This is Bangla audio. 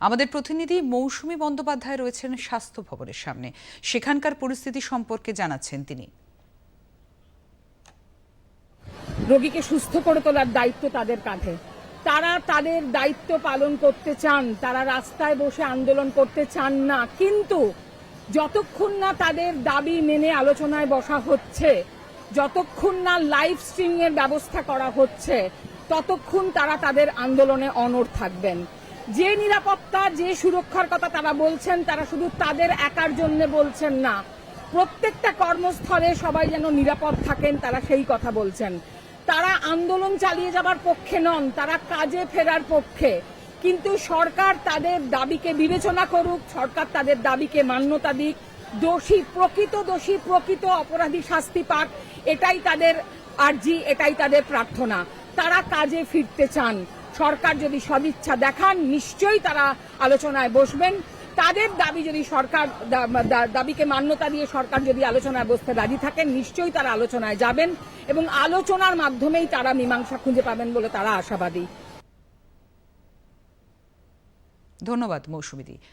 আমাদের প্রতিনিধি মৌসুমী বন্দ্যোপাধ্যায় রয়েছেন স্বাস্থ্য ভবনের সামনে। সেখানকার পরিস্থিতি সম্পর্কে জানাচ্ছেন তিনি। রোগীকে সুস্থ করে তোলার দায়িত্ব তাদের কাঁধে। তারা তাদের দায়িত্ব পালন করতে চান, তারা রাস্তায় বসে আন্দোলন করতে চান না, কিন্তু যতক্ষণ না তাদের দাবি মেনে আলোচনায় বসা হচ্ছে, যতক্ষণ না লাইভ স্ট্রিমিং এর ব্যবস্থা করা হচ্ছে, ততক্ষণ তারা তাদের আন্দোলনে অনড় থাকবেন। যে নিরাপত্তা, যে সুরক্ষার কথা তারা বলছেন, তারা শুধু তাদের একার জন্য বলছেন না। প্রত্যেকটা কর্মস্থলে সবাই যেন নিরাপদ থাকেন, তারা সেই কথা বলছেন। তারা আন্দোলন চালিয়ে যাবার পক্ষে নন, তারা কাজে ফেরার পক্ষে। কিন্তু সরকার তাদের দাবিকে বিবেচনা করুক, সরকার তাদের দাবিকে মান্যতা দিক। দোষী প্রকৃত দোষী, প্রকৃত অপরাধী শাস্তি পাক, এটাই তাদের আর্জি, এটাই তাদের প্রার্থনা। তারা কাজে ফিরতে চান। সরকার যদি সদিচ্ছা দেখান, নিশ্চয়ই তারা আলোচনায় বসবেন। তাদের দাবি যদি সরকার দাবিকে মান্যতা দিয়ে সরকার যদি আলোচনায় বসতে রাজি থাকেন, নিশ্চয়ই তারা আলোচনায় যাবেন এবং আলোচনার মাধ্যমেই তারা মীমাংসা খুঁজে পাবেন বলে তারা আশাবাদী। ধন্যবাদ, মৌসুমীদি।